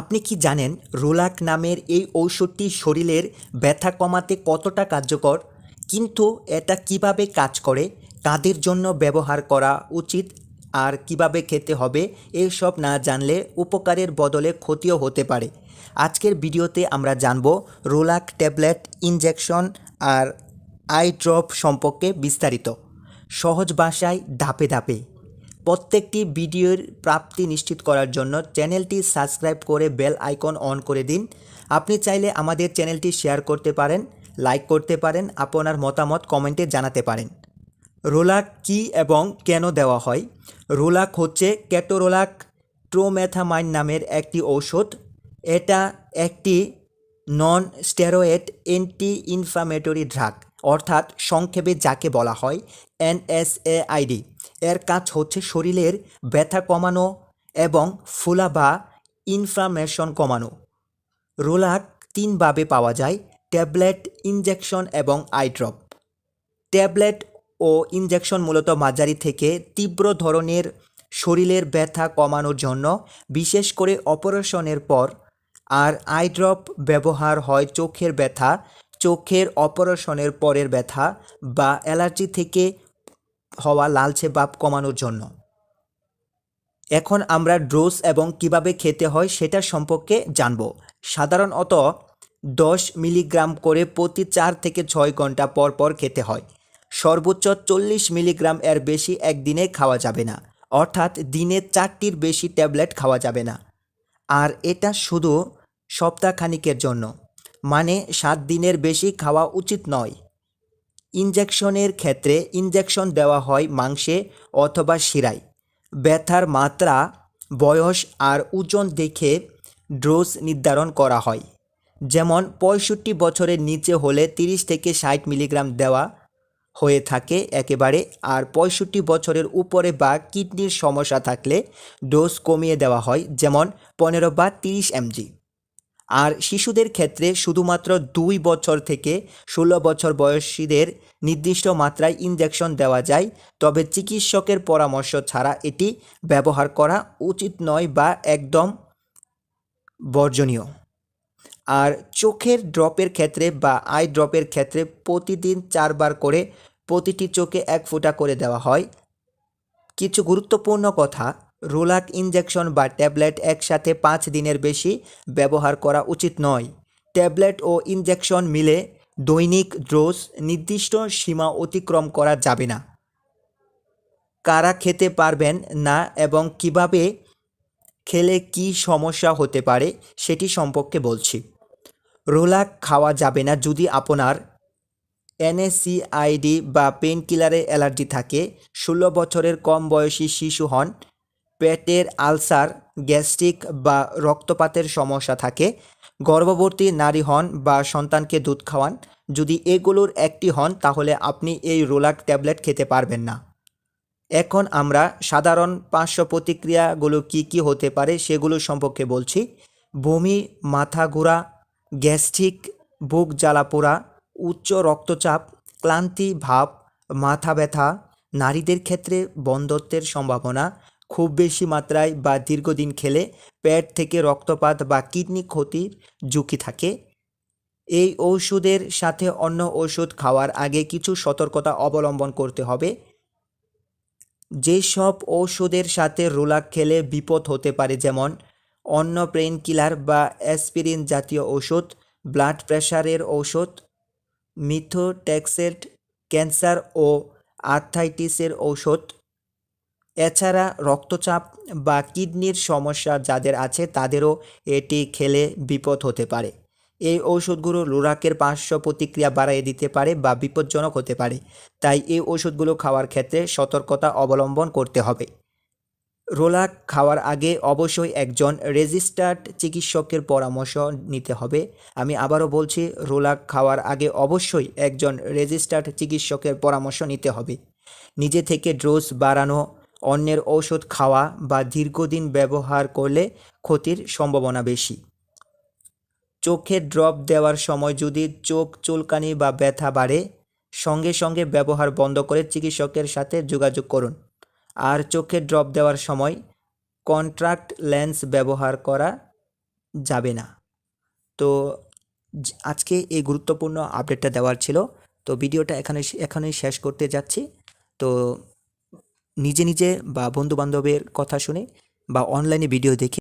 আপনি কি জানেন রোলাক নামের এই ঔষধটি শরীরের ব্যথা কমাতে কতটা কার্যকর? কিন্তু এটা কীভাবে কাজ করে? কাদের জন্য ব্যবহার করা উচিত? আর কীভাবে খেতে হবে? এসব না জানলে উপকারের বদলে ক্ষতিও হতে পারে। আজকের ভিডিওতে আমরা জানব রোলাক ট্যাবলেট ইনজেকশন আর আই ড্রপ সম্পর্কে বিস্তারিত। সহজ ভাষায় ধাপে ধাপে। প্রত্যেকটি ভিডিওর প্রাপ্তি নিশ্চিত করার জন্য চ্যানেলটি সাবস্ক্রাইব করে বেল আইকন অন করে দিন। আপনি চাইলে আমাদের চ্যানেলটি শেয়ার করতে পারেন, লাইক করতে পারেন, আপনার মতামত কমেন্টে জানাতে পারেন। রোলাক কি এবং কেন দেওয়া হয়? রোলাক হচ্ছে ক্যাটোরোলাক ট্রোমেথামাইন নামের একটি ঔষধ। এটা একটি non steroid anti inflammatory drug অর্থাৎ সংক্ষেপে যাকে বলা হয় এনএসএআইডি এর কাজ হচ্ছে শরীরের ব্যথা কমানো এবং ফুলা বা ইনফ্লামেশন কমানো। রোলাক তিনভাবে পাওয়া যায়, ট্যাবলেট ইনজেকশন এবং আইড্রপ ট্যাবলেট ও ইনজেকশন মূলত মাঝারি থেকে তীব্র ধরনের শরীরের ব্যথা কমানোর জন্য, বিশেষ করে অপারেশনের পর আর আই ড্রপ ব্যবহার হয় চোখের ব্যথা, চোখের অপারেশনের পরের ব্যথা বা অ্যালার্জি থেকে হওয়া লালচে ভাব কমানোর জন্য। এখন আমরা ডোজ এবং কীভাবে খেতে হয় সেটা সম্পর্কে জানব। সাধারণত দশ মিলিগ্রাম করে প্রতি চার থেকে ছয় ঘণ্টা পর পর খেতে হয়। সর্বোচ্চ চল্লিশ মিলিগ্রাম এর বেশি একদিনে খাওয়া যাবে না। অর্থাৎ দিনে চারটির বেশি ট্যাবলেট খাওয়া যাবে না। আর এটা শুধু সপ্তাহখানিকের জন্য। মানে সাত দিনের বেশি খাওয়া উচিত নয়। ইনজেকশনের ক্ষেত্রে ইনজেকশন দেওয়া হয় মাংসে অথবা শিরায়। ব্যথার মাত্রা, বয়স আর ওজন দেখে ডোজ নির্ধারণ করা হয়। যেমন পঁয়ষট্টি বছরের নিচে হলে তিরিশ থেকে ষাট মিলিগ্রাম দেওয়া হয়ে থাকে একেবারে। আর পঁয়ষট্টি বছরের উপরে বা কিডনির সমস্যা থাকলে ডোজ কমিয়ে দেওয়া হয়, যেমন পনেরো বা তিরিশ এমজি। আর শিশুদের ক্ষেত্রে শুধুমাত্র দুই বছর থেকে ষোলো বছর বয়সীদের নির্দিষ্ট মাত্রায় ইনজেকশন দেওয়া যায়, তবে চিকিৎসকের পরামর্শ ছাড়া এটি ব্যবহার করা উচিত নয় বা একদম বর্জনীয়। আর চোখের ড্রপের ক্ষেত্রে বা আই ড্রপের ক্ষেত্রে প্রতিদিন চারবার করে প্রতিটি চোখে এক ফোঁটা করে দেওয়া হয়। কিছু গুরুত্বপূর্ণ কথা রোলাক ইনজেকশন বা ট্যাবলেট একসাথে পাঁচ দিনের বেশি ব্যবহার করা উচিত নয়। ট্যাবলেট ও ইনজেকশন মিলে দৈনিক ডোজ নির্দিষ্ট সীমা অতিক্রম করা যাবে না। কারা খেতে পারবেন না এবং কীভাবে খেলে কি সমস্যা হতে পারে সেটি সম্পর্কে বলছি। রোলাক খাওয়া যাবে না যদি আপনার এনএসিআইডি বা পেন কিলারে অ্যালার্জি থাকে। ষোলো বছরের কম বয়সী শিশু হন, পেটের আলসার, গ্যাস্ট্রিক বা রক্তপাতের সমস্যা থাকে। গর্ভবতী নারী হন বা সন্তানকে দুধ খাওয়ান, যদি এগুলোর একটি হন তাহলে আপনি এই রোলাক ট্যাবলেট খেতে পারবেন না। এখন আমরা সাধারণ পার্শ্ব প্রতিক্রিয়াগুলো কি কি হতে পারে সেগুলো সম্পর্কে বলছি। বমি, মাথা ঘোরা গ্যাস্ট্রিক, বুক জ্বালাপোড়া উচ্চ রক্তচাপ, ক্লান্তি ভাব, মাথা ব্যথা নারীদের ক্ষেত্রে বন্ধত্বের সম্ভাবনা খুব বেশি মাত্রায় বা দীর্ঘদিন খেলে পেট থেকে রক্তপাত বা কিডনি ক্ষতির ঝুঁকি থাকে। এই ওষুধের সাথে অন্য ওষুধ খাওয়ার আগে কিছু সতর্কতা অবলম্বন করতে হবে। যেসব ঔষধের সাথে রোলাক খেলে বিপদ হতে পারে যেমন অন্য পেইন কিলার বা অ্যাসপিরিন জাতীয় ওষুধ ব্লাড প্রেশারের ঔষধ মিথোট্যাক্সেট ক্যান্সার ও আর্থাইটিসের ঔষধ। এছাড়া রক্তচাপ বা কিডনির সমস্যা যাদের আছে তাদেরও এটি খেলে বিপদ হতে পারে। এই ঔষধগুলো লোরাকের পার্শ্ব প্রতিক্রিয়া বাড়িয়ে দিতে পারে বা বিপজ্জনক হতে পারে। তাই এই ওষুধগুলো খাওয়ার ক্ষেত্রে সতর্কতা অবলম্বন করতে হবে। রোলাক খাওয়ার আগে অবশ্যই একজন রেজিস্টার্ড চিকিৎসকের পরামর্শ নিতে হবে। আমি আবারও বলছি রোলাক খাওয়ার আগে অবশ্যই একজন রেজিস্টার্ড চিকিৎসকের পরামর্শ নিতে হবে। নিজে থেকে ডোজ বাড়ানো, অন্যের ঔষধ খাওয়া বা দীর্ঘদিন ব্যবহার করলে ক্ষতির সম্ভাবনা বেশি। চোখে ড্রপ দেওয়ার সময় যদি চোখ চুলকানি বা ব্যথা বাড়ে, সঙ্গে সঙ্গে ব্যবহার বন্ধ করে চিকিৎসকের সাথে যোগাযোগ করুন। আর চোখে ড্রপ দেওয়ার সময় কন্ট্রাক্ট লেন্স ব্যবহার করা যাবে না। তো আজকে এই গুরুত্বপূর্ণ আপডেটটা দেওয়ার ছিল। তো ভিডিওটা এখানে এখানেই শেষ করতে যাচ্ছি। তো নিজে নিজে বা বন্ধু বান্ধবের কথা শুনে বা অনলাইনে ভিডিও দেখে